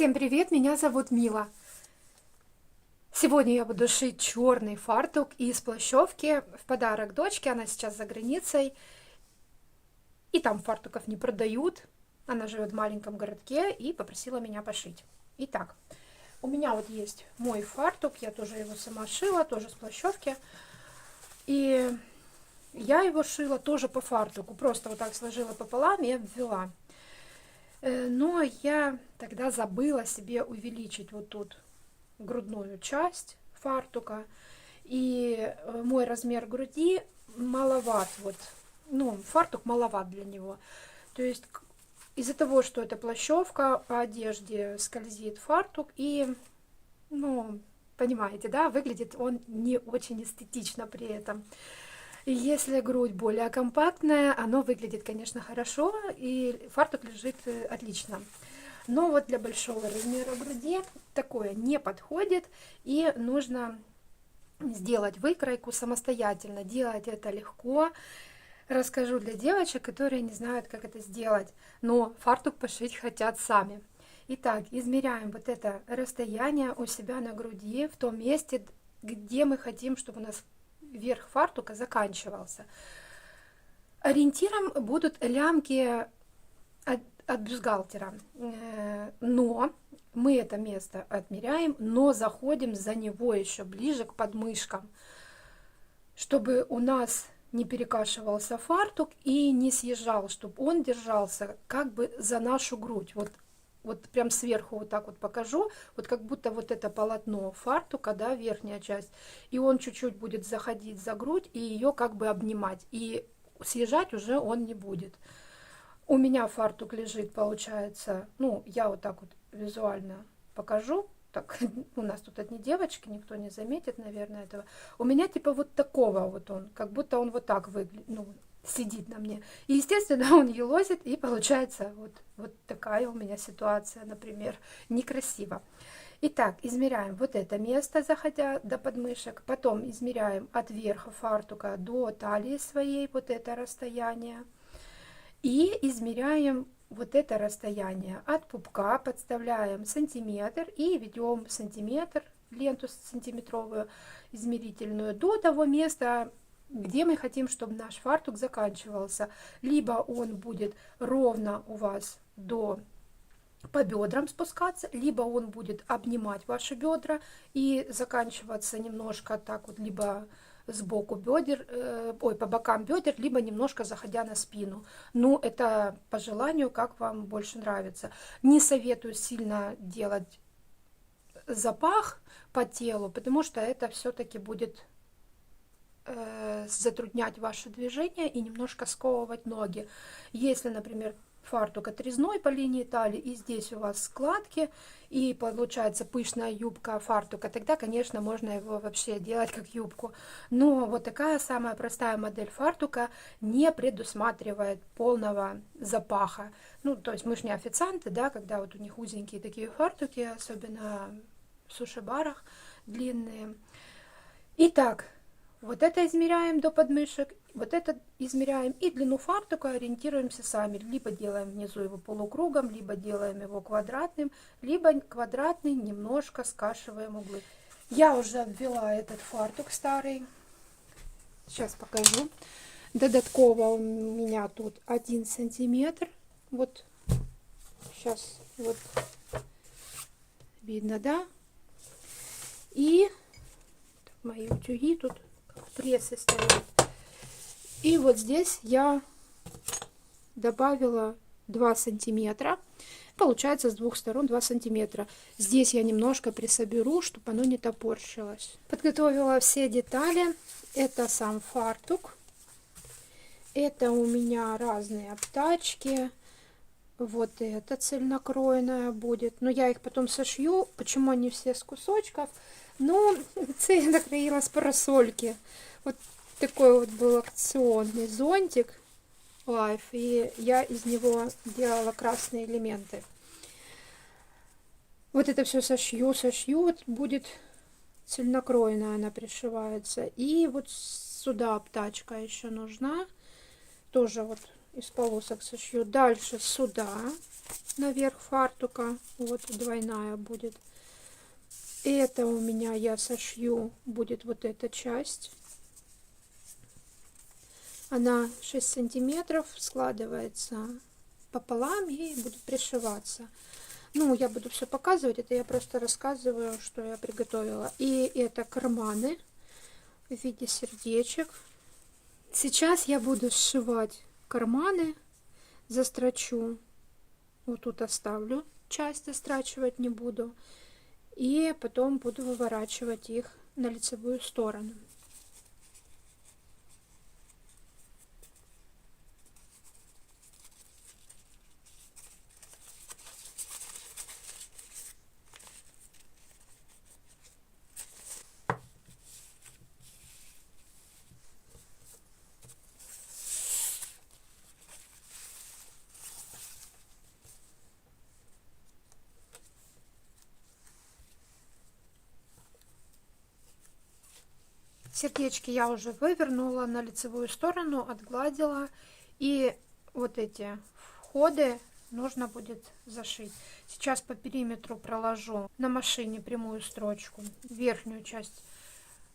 Всем привет, меня зовут Мила. Сегодня я буду шить черный фартук из плащевки в подарок дочке. Она сейчас за границей. И там фартуков не продают. Она живет в маленьком городке и попросила меня пошить. Итак, у меня вот есть мой фартук. Я тоже его сама шила, тоже с плащевки. И я его шила тоже по фартуку. Просто вот так сложила пополам и обвела. Э, но я тогда забыла себе увеличить вот тут грудную часть фартука. И э, мой размер груди маловат. Вот, ну, фартук маловат для него. То есть из-за того, что это плащевка, по одежде скользит фартук. И, ну, понимаете, да, выглядит он не очень эстетично при этом. Если грудь более компактная, оно выглядит, конечно, хорошо, и фартук лежит э, отлично. Но вот для большого размера груди такое не подходит, и нужно сделать выкройку самостоятельно. Делать это легко. Расскажу для девочек, которые не знают, как это сделать, но фартук пошить хотят сами. Итак, измеряем вот это расстояние у себя на груди, в том месте, где мы хотим, чтобы у нас верх фартука заканчивался. Ориентиром будут лямки от, от бюстгальтера. Э, но мы это место отмеряем, но заходим за него еще ближе к подмышкам, чтобы у нас не перекашивался фартук и не съезжал, чтобы он держался как бы за нашу грудь. Вот вот прям сверху вот так вот покажу, вот как будто вот это полотно фартука, да, верхняя часть, и он чуть-чуть будет заходить за грудь и ее как бы обнимать, и съезжать уже он не будет. У меня фартук лежит, получается, ну, я вот так вот визуально покажу, так, у нас тут одни девочки, никто не заметит, наверное, этого. У меня типа вот такого вот он, как будто он вот так выглядит, ну, сидит на мне. И, естественно, он елозит, и получается вот, вот такая у меня ситуация, например, некрасиво. Итак, измеряем вот это место, заходя до подмышек, потом измеряем от верха фартука до талии своей вот это расстояние, и измеряем вот это расстояние от пупка, подставляем сантиметр и ведем сантиметр, ленту сантиметровую измерительную до того места, где мы хотим, чтобы наш фартук заканчивался. Либо он будет ровно у вас до по бедрам спускаться, либо он будет обнимать ваши бедра и заканчиваться немножко так вот, либо сбоку бедер, э, ой, по бокам бедер, либо немножко заходя на спину. Ну, это по желанию, как вам больше нравится. Не советую сильно делать запах по телу, потому что это все-таки будет затруднять ваше движение и немножко сковывать ноги. Если, например, фартук отрезной по линии талии, и здесь у вас складки, и получается пышная юбка фартука, тогда, конечно, можно его вообще делать как юбку. Но вот такая самая простая модель фартука не предусматривает полного запаха. Ну, то есть мы же не официанты, да, когда вот у них узенькие такие фартуки, особенно в суши-барах длинные. Итак, вот это измеряем до подмышек, вот это измеряем и длину фартука ориентируемся сами. Либо делаем внизу его полукругом, либо делаем его квадратным, либо квадратный немножко скашиваем углы. Я уже обвела этот фартук старый. Сейчас покажу. Додатково у меня тут один сантиметр. Вот сейчас вот видно, да? И мои утюги тут прессы стоят. И вот здесь я добавила 2 сантиметра. Получается с двух сторон 2 сантиметра. Здесь я немножко присоберу, чтобы оно не топорщилось. Подготовила все детали. Это сам фартук. Это у меня разные обтачки. Вот это цельнокроенная будет. Но я их потом сошью. Почему они все с кусочков? Ну, це я накроила с парасольки. Вот такой вот был акционный зонтик Life. И я из него делала красные элементы. Вот это все сошью, сошью. Вот будет цельнокроенная она пришивается. И вот сюда обтачка еще нужна. Тоже вот из полосок сошью. Дальше сюда, наверх фартука, вот двойная будет. Это у меня я сошью, будет вот эта часть. Она 6 сантиметров, складывается пополам и будет пришиваться. Ну, я буду все показывать, это я просто рассказываю, что я приготовила. И это карманы в виде сердечек. Сейчас я буду сшивать карманы, застрочу. Вот тут оставлю часть, застрачивать не буду. И потом буду выворачивать их на лицевую сторону. Сердечки я уже вывернула на лицевую сторону, отгладила. И вот эти входы нужно будет зашить. Сейчас по периметру проложу на машине прямую строчку. Верхнюю часть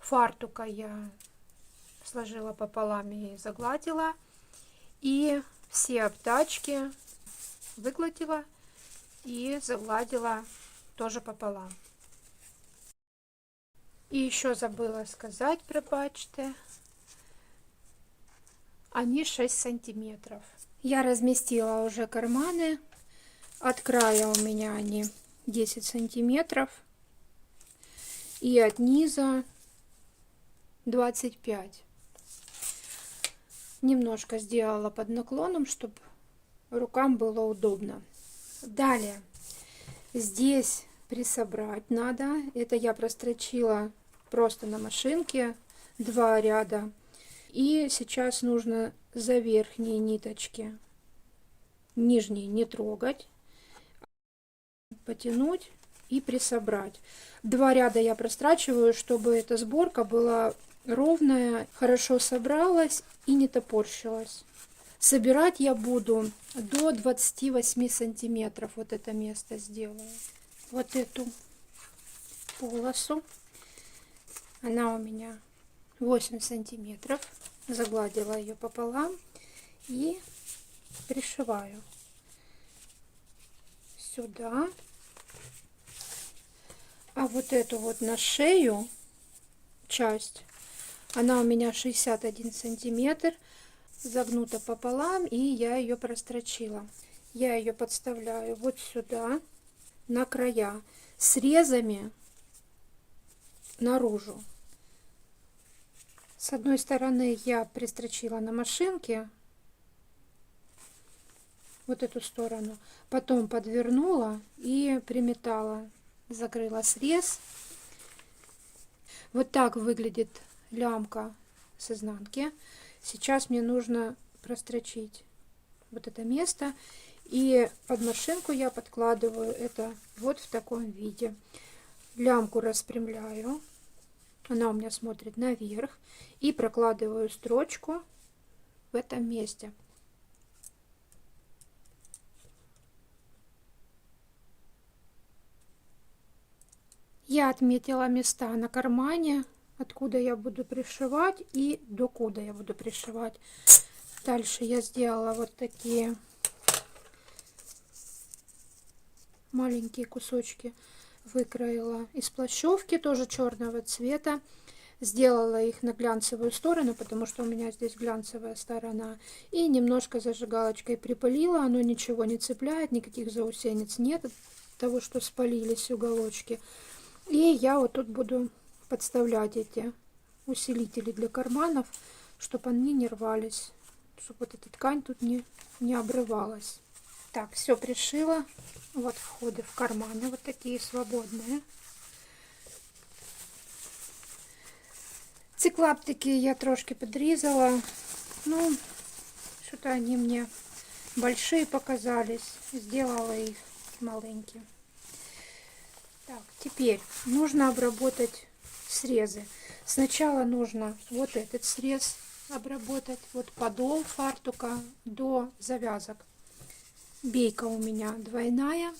фартука я сложила пополам и загладила. И все обтачки выгладила и загладила тоже пополам. И еще забыла сказать про бачты. Они 6 сантиметров. Я разместила уже карманы. От края у меня они 10 сантиметров. И от низа 25. Немножко сделала под наклоном, чтобы рукам было удобно. Далее. Здесь присобрать надо. Это я прострочила просто на машинке два ряда. И сейчас нужно за верхние ниточки, нижние не трогать, потянуть и присобрать. Два ряда я прострачиваю, чтобы эта сборка была ровная, хорошо собралась и не топорщилась. Собирать я буду до 28 сантиметров. Вот это место сделаю вот эту полосу. Она у меня 8 сантиметров. Загладила ее пополам и пришиваю сюда. А вот эту вот на шею часть, она у меня 61 сантиметр, загнута пополам, и я ее прострочила. Я ее подставляю вот сюда на края срезами наружу. С одной стороны я пристрочила на машинке вот эту сторону, потом подвернула и приметала, закрыла срез. Вот так выглядит лямка с изнанки. Сейчас мне нужно прострочить вот это место и под машинку я подкладываю это вот в таком виде. Лямку распрямляю. Она у меня смотрит наверх. И прокладываю строчку в этом месте. Я отметила места на кармане, откуда я буду пришивать и докуда я буду пришивать. Дальше я сделала вот такие маленькие кусочки выкроила из плащевки, тоже черного цвета. Сделала их на глянцевую сторону, потому что у меня здесь глянцевая сторона. И немножко зажигалочкой припылила, оно ничего не цепляет, никаких заусенец нет от того, что спалились уголочки. И я вот тут буду подставлять эти усилители для карманов, чтобы они не рвались, чтобы вот эта ткань тут не, не обрывалась. Так, все пришила. Вот входы в карманы, вот такие свободные. Ці клаптики я трошки подрезала. Ну, что-то они мне большие показались. Сделала их маленькие. Так, теперь нужно обработать срезы. Сначала нужно вот этот срез обработать. Вот подол фартука до завязок. Бейка у меня двойная.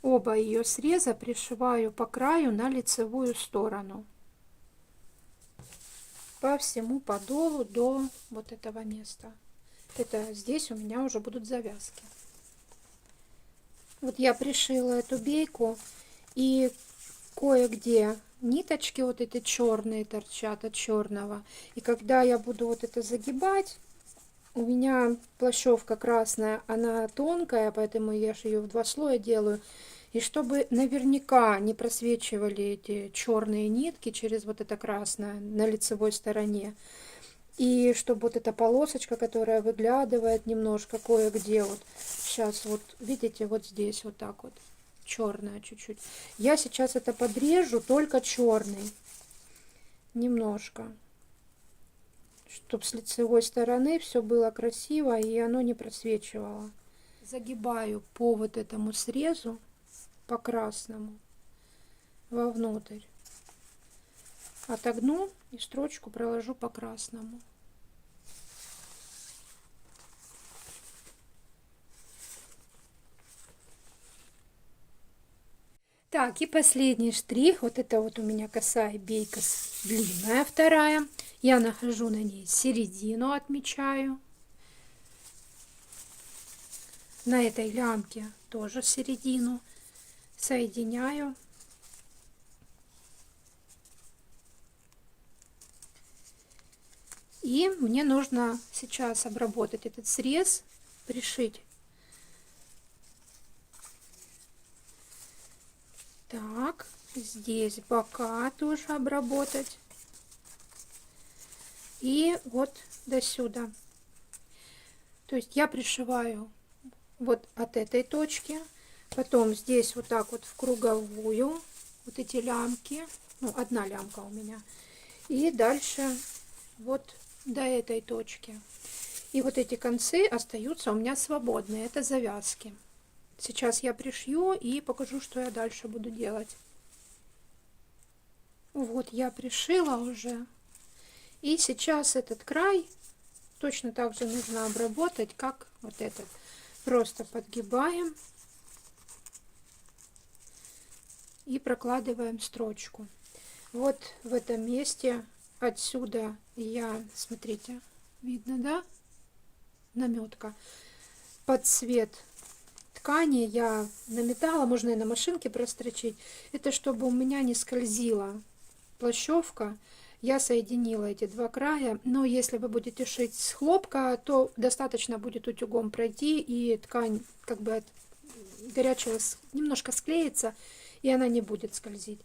Оба ее среза пришиваю по краю на лицевую сторону. По всему подолу до вот этого места. Это здесь у меня уже будут завязки. Вот я пришила эту бейку и кое-где ниточки вот эти черные торчат от черного. И когда я буду вот это загибать, у меня плащевка красная, она тонкая, поэтому я же ее в два слоя делаю. И чтобы наверняка не просвечивали эти черные нитки через вот это красное на лицевой стороне, и чтобы вот эта полосочка, которая выглядывает немножко кое-где, вот сейчас вот, видите, вот здесь вот так вот, черная чуть-чуть. Я сейчас это подрежу, только черный, немножко, чтобы с лицевой стороны все было красиво и оно не просвечивало. Загибаю по вот этому срезу по красному вовнутрь. Отогну и строчку проложу по красному. Так, и последний штрих. Вот это вот у меня косая бейка длинная вторая. Я нахожу на ней середину, отмечаю. На этой лямке тоже середину соединяю. И мне нужно сейчас обработать этот срез, пришить. Так, здесь бока тоже обработать. И вот до сюда. То есть я пришиваю вот от этой точки Потом здесь вот так вот в круговую вот эти лямки. Ну, одна лямка у меня. И дальше вот до этой точки. И вот эти концы остаются у меня свободные. Это завязки. Сейчас я пришью и покажу, что я дальше буду делать. Вот я пришила уже. И сейчас этот край точно так же нужно обработать, как вот этот. Просто подгибаем и прокладываем строчку. Вот в этом месте отсюда я, смотрите, видно, да, наметка, под цвет ткани я наметала, можно и на машинке прострочить. Это чтобы у меня не скользила плащевка. Я соединила эти два края, но если вы будете шить с хлопка, то достаточно будет утюгом пройти, и ткань как бы от горячего немножко склеится, и она не будет скользить.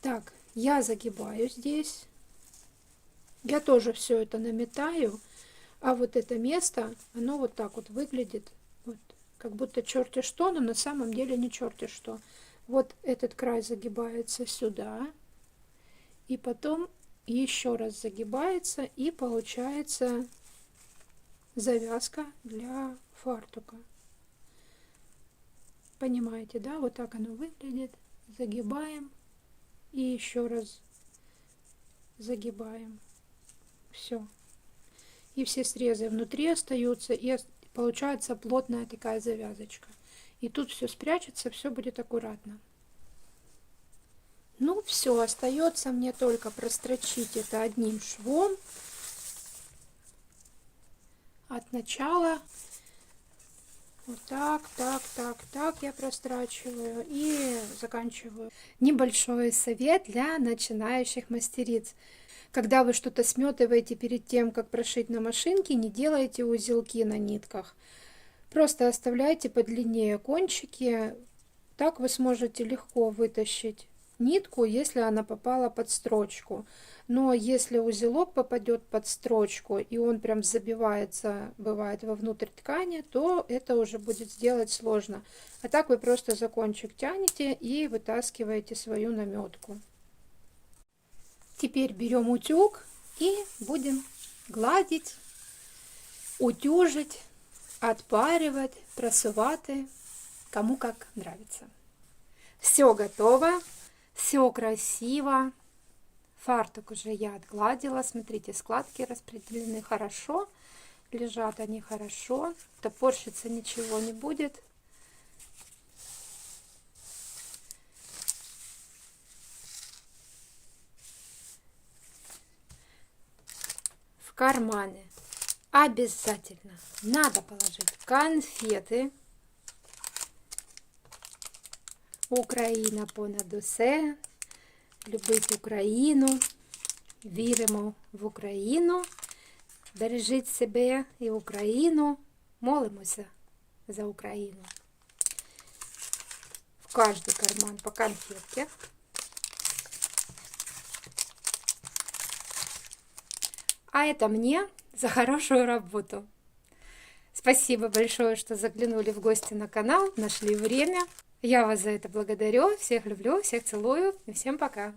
Так, я загибаю здесь. Я тоже все это наметаю. А вот это место, оно вот так вот выглядит. Вот, как будто черти что, но на самом деле не черти что. Вот этот край загибается сюда. И потом еще раз загибается. И получается завязка для фартука. Понимаете, да? Вот так оно выглядит. Загибаем. И еще раз загибаем. Все. И все срезы внутри остаются. И получается плотная такая завязочка. И тут все спрячется, все будет аккуратно. Ну, все, остается мне только прострочить это одним швом от начала вот так, так, так, так я прострачиваю и заканчиваю. Небольшой совет для начинающих мастериц. Когда вы что-то сметываете перед тем, как прошить на машинке, не делайте узелки на нитках. Просто оставляйте подлиннее кончики. Так вы сможете легко вытащить нитку, если она попала под строчку. Но если узелок попадет под строчку, и он прям забивается, бывает, вовнутрь ткани, то это уже будет сделать сложно. А так вы просто за кончик тянете и вытаскиваете свою наметку. Теперь берем утюг и будем гладить, утюжить, отпаривать, просувати, кому как нравится. Все готово, все красиво Фартук уже я отгладила. Смотрите, складки распределены хорошо. Лежат они хорошо. Топорщиться ничего не будет. карманы обязательно надо положить конфеты. Україна понад усе. Любить Україну. Віримо в Україну. Бережіть себе і Україну. Молимося за Україну. В каждый карман по конфетке. А это мне за хорошую работу. Спасибо большое, что заглянули в гости на канал, нашли время. Я вас за это благодарю. Всех люблю, всех целую и всем пока.